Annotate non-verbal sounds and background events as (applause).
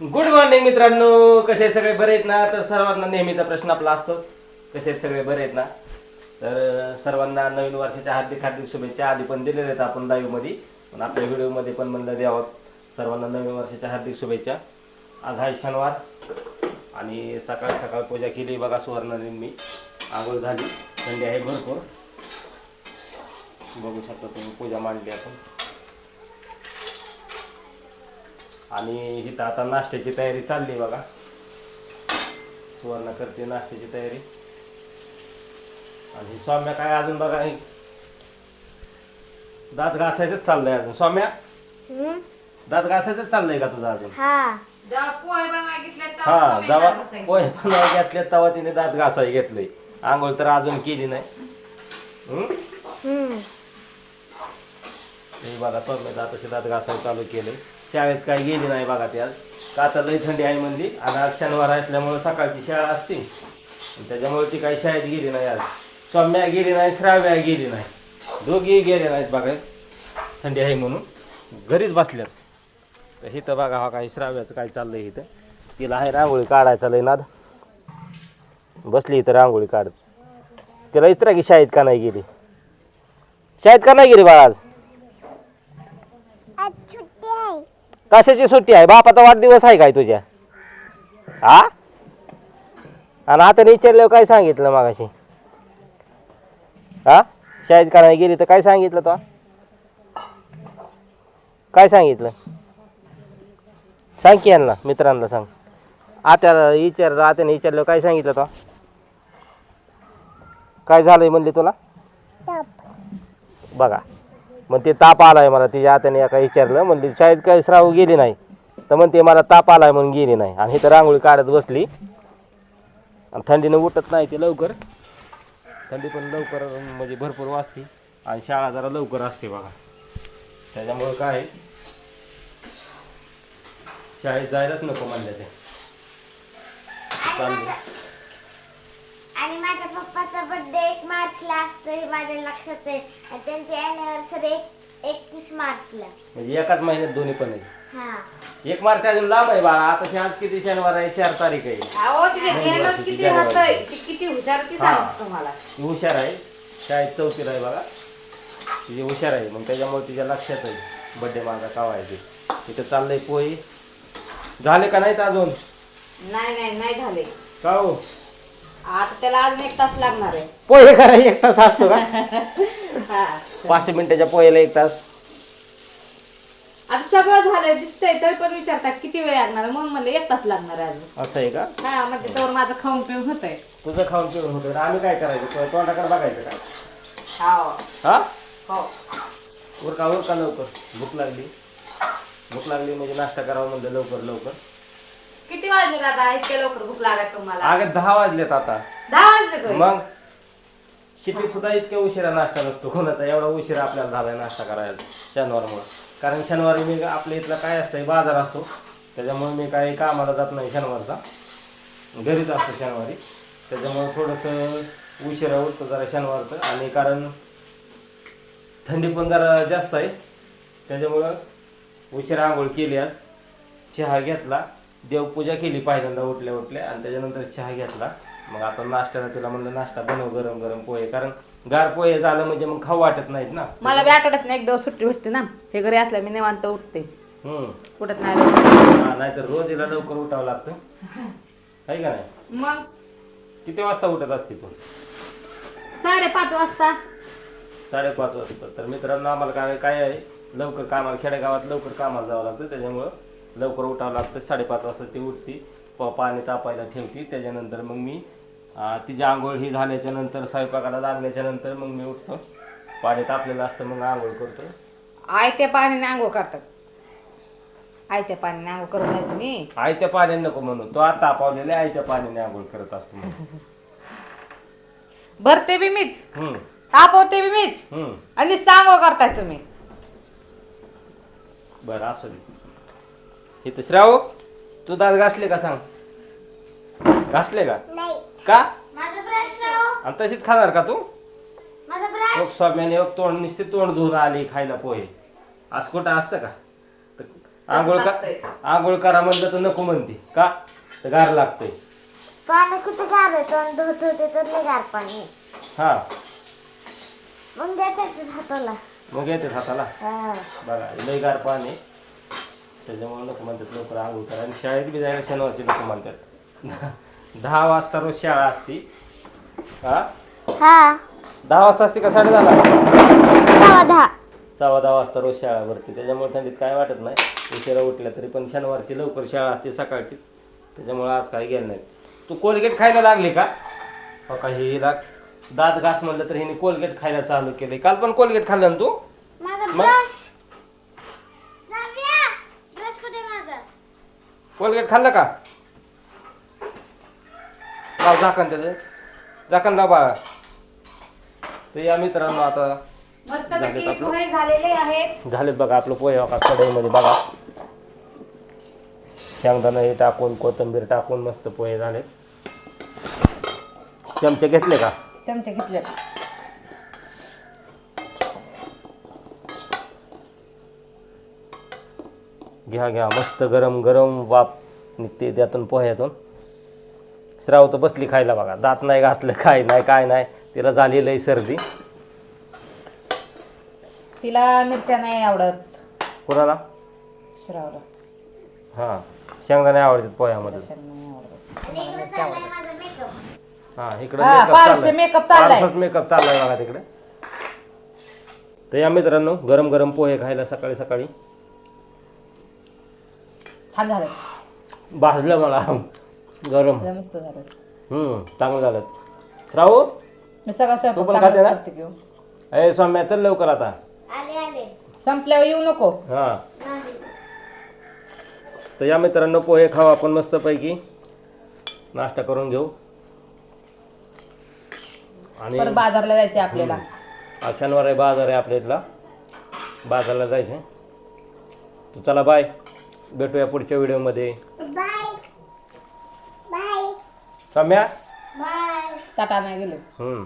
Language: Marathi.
गुड मॉर्निंग मित्रांनो. कसे आहेत सगळे? बरे आहेत ना? तर सर्वांना नेहमीचा प्रश्न आपला असतोच. कसे आहेत सगळे? बरे आहेत ना? तर सर्वांना नवीन वर्षाच्या हार्दिक हार्दिक शुभेच्छा. आधी पण दिलेल्या आहेत आपण लाईव्हमध्ये. पण आपल्या व्हिडिओमध्ये पण म्हणलं द्यावं. सर्वांना नवीन वर्षाच्या हार्दिक शुभेच्छा. आज आहे शनिवार आणि सकाळ सकाळ पूजा केली. बघा सुवर्णाने मी. आंघोळ झाली. थंडी आहे भरपूर. बघू शकता तुम्ही पूजा मांडली आपण. आणि इथं आता नाश्त्याची तयारी चालली बघा. सुवर्ण करते नाश्त्याची तयारी. आणि सौम्या काय अजून बघा हे दात घासायचंच चाललंय अजून. सौम्या? दात घासायचंच चाललंय का तुझं अजून? हा. जेव्हा पोहे बनवायला घेतले तेव्हा हा दात घेतले तिने दात घासाय घेतलंय. आंघोळ तर अजून केली नाही. हम्म? हम्म. हे बघा सौम्य दाताचे दात घासायला चालू केले. शाळेत काही गेली नाही बघा ती आज. का तर लई थंडी आहे म्हणली. आणि आज शनिवार असल्यामुळं सकाळची शाळा असते. त्याच्यामुळे ती काही शाळेत गेली नाही आज. सौम्या गेली नाही श्राव्या गेली नाही. दोघी गेले नाहीत बघा. थंडी आहे म्हणून. घरीच बसल्यात. तर इथं बघा हा काही श्राव्याचं काय चाललंय इथं. तिला आहे रांगोळी काढायचा लय नाद. बसली इथं रांगोळी काढत. तिला इतरा की शाळेत का नाही गेली? शाळेत का नाही गेली बाळा आज सुट्टी आहे कशाची सुट्टी आहे? बापाचा वाढदिवस आहे काय तुझ्या? हा? आणि आता विचारल्यावर काय सांगितलं मागाशी? हा? शाळेत का नाही गेली तर काय सांगितलं तो? काय सांगितलं? सांग की यांना मित्रांना सांग. आत्याला विचार आत्याने विचारल्यावर काय सांगितलं तो? काय झालंय म्हणली तुला? बघा. मग ते ताप आलाय मला तिच्या हाताने एका विचारलं म्हणली शाळेत काही श्राव गेली नाही? तर म्हणते मला ताप आलाय म्हणून गेली नाही. आणि इथं रांगोळी काढत बसली. आणि थंडीनं उठत नाही ते लवकर. थंडी पण लवकर म्हणजे भरपूर वाजते. आणि शाळा जरा लवकर असते बघा. त्याच्यामुळं काय आहे, शाळेत जायलाच नको म्हणलं ते. चाललंय. माझ्या पप्पाचा बर्थडे एक मार्चला असतो हे माझ्या लक्षात आहे. आणि त्यांची अॅनिव्हर्सरी एक एकतीस मार्चला. म्हणजे एकाच महिन्यात दोन्ही पण आहे हा. एक मार्च अजून लांब आहे बाळा आता आज किती शनिवार आहे? चार तारीख आहे. अहो तिथे नाही, ध्यानात नाही, किती तिच्या राहतंय? गावाला. ती किती हुशार ती हा. सांगते तुम्हाला. ती हुशार आहे. शाळेत चौथीला आहे बघा. तिची हुशार आहे. मग त्याच्यामुळे तिच्या लक्षात आहे. बड्डे माझा कावा आहे ते. तिथं चाललंय पोहे झाले का नाहीत अजून? नाही नाही नाही झाले. का हो? आता त्याला अजून एक तास लागणार आहे. पोहे करायला एक तास असतो का? (laughs) हा. पाच मिनिटाच्या पोहेला एक तास. आता सगळं झालंय दिसतंय तरी पण विचारतात किती वेळ लागणार? आहे? म्हणून म्हणलं एक तास लागणार आहे अजून. असं आहे का? हा म्हणजे तर माझं खाऊन पिऊन होतंय. तुझं खाऊन पिऊन होतं आम्ही काय करायचं? तोंडाकडे बघायचं का हो. हा? हो. उरका उरका लवकर. भूक लागली. भूक लागली म्हणजे नाश्ता करावा म्हणलं लवकर लवकर. किती वाजले इतके लवकर भूक लागत तुम्हाला. अगं दहा वाजलेत आता. दहा वाजले? मग? शिटीत सुद्धा इतक्या उशिरा नाश्ता नसतो कोणाचा. एवढा उशिरा आपल्याला झालाय नाश्ता करायला शनिवारमुळे. कारण शनिवारी मी आपल्या इथला काय असतंय बाजार असतो. त्याच्यामुळे मी काही कामाला जात नाही शनिवारचा. घरीच असतो शनिवारी. त्याच्यामुळे थोडंसं उशिरा उठतो जरा शनिवारचं. आणि कारण थंडी पण जरा जास्त आहे. त्याच्यामुळं उशिरा आंघोळ केली आज. चहा घेतला. देवपूजा केली पहिल्यांदा उठल्या उठल्या आणि त्याच्यानंतर चहा घेतला. मग आता नाश्त्याला तिला म्हणलं नाश्ता बनव गरम गरम पोहे. कारण गार पोहे झालं म्हणजे मग खाऊ वाटत नाहीत ना. मला बी आठवड्यात एक दिवस सुट्टी भेटते ना. हे घरी असल्या मी निवांत उठते. हम्म. उठत नाही लवकर. हा, नाहीतर रोज हिला लवकर उठावं लागतं. आहे का नाही? मग? किती वाजता उठत असते तू? साडेपाच वाजता. साडेपाच वाजता. तर मित्रांनो आम्हाला काय काय आहे? लवकर कामाला खेडेगावात लवकर कामाला जावं लागतं. त्याच्यामुळं लवकर उठावं लागतं. साडेपाच वाजता ती उठती. प- पाणी तापायला ठेवती. त्याच्यानंतर मग मी तिची आंघोळ ही झाल्याच्यानंतर स्वयंपाकाला लागल्याच्या नंतर मग मी उठतो. पाणी तापलेलं असतं मग आंघोळ करतो. आयत्या पाण्याने आंघोळ करतात. आयत्या पाण्याने आंघोळ करत नाही तुम्ही? आयत्या पाण्याने नको म्हणून तो आता तापावलेल्या आयत्या पाण्याने आंघोळ करत असतो म्हणून. (laughs) भरते बी मीच. हम्म. तापवते बी मीच. हम्म. आणि सांगो करताय तुम्ही. बरं असू दे. इथं श्राव तू दात घासले का सांग? घासले का? नाही. का? माझा हो. आणि तशीच खाणार का तू? माझा स्वाम्याने तोंड नुसते तोंड धुवून आली खायला पोहे. आज कुठं असतं का? तर आंघोळ का. आंघोळ करा म्हणलं तर नको म्हणते. का? तर गार लागतंय. पाणी कुठे गार आहे? तोंड धुत होते तर लय गार पाणी. हा. मग देतात हाताला. मग येते हाताला? हा. बघा लय गार पाणी त्याच्यामुळे नको म्हणतात लवकर आंघोळ करा. आणि शाळेत बी जायला शनिवारची नको म्हणतात. (laughs) दहा वाजता रोज शाळा असती. हा? हा. दहा वाजता असते का साडे दहा. सव्वा दहा वाजता रोज शाळा भरते. त्याच्यामुळे थंडीत काय वाटत नाही. उशिरा उठल्या तरी पण शनिवारची लवकर शाळा असते सकाळची. त्याच्यामुळे आज काही गेलं नाही. तू कोलगेट खायला लागली का? हो का हिला दात घास म्हणलं तर हिने कोलगेट खायला चालू केले काल पण कोलगेट खाल्लं ना तू? मग? कोलगेट खाल्लं का? लाव झाकण त्याचं. झाकण लाव बाळा. तर या मित्रांनो आता मस्तपैकी झालेत आपलं? पोहे झालेले आहेत. झालेत बघा आपलं पोहे बघा कढईमध्ये बघा. शेंगदाणा हे टाकून कोथिंबीर टाकून मस्त पोहे झाले चमचे घेतले का? चमचे घेतले घ्या घ्या मस्त गरम गरम वाप निघते त्यातून पोह्यातून. श्राव तर बसली खायला बघा. दात नाही घासलं काय नाही काय नाही. तिला झालेलं आहे सर्दी. तिला मिरच्या नाही आवडत. कुणाला? श्रावला. हां. शेंगदाणे आवडतात पोह्यामध्ये. नाही आवडतात मेकअप हा इकडे हा, makeup पारसे चाललाय. बघा तिकडे. तर या मित्रांनो गरम गरम पोहे खायला सकाळी सकाळी छान झालं. भाजलं मला. गरम. लय मस्त झालं. हम्म चांगलं झालं. राहू? मी सगळं तू पण खाते ना? करते की हो. अरे सौम्या चल लवकर आता. आले आले. संपल्यावर येऊ नको. हा. नाही. तर या मित्रांनो पोहे खाऊ आपण मस्तपैकी. नाश्ता करून घेऊ. आणि परत बाजारला जायचे आपल्याला. आज शनिवार आहे बाजार आहे आपल्या इथला. बाजारला जायचं आहे तर चला बाय. भेटूया पुढच्या व्हिडिओमध्ये. बाय. बाय. सौम्या? बाय. टाटा नाही गेलो. हम्म.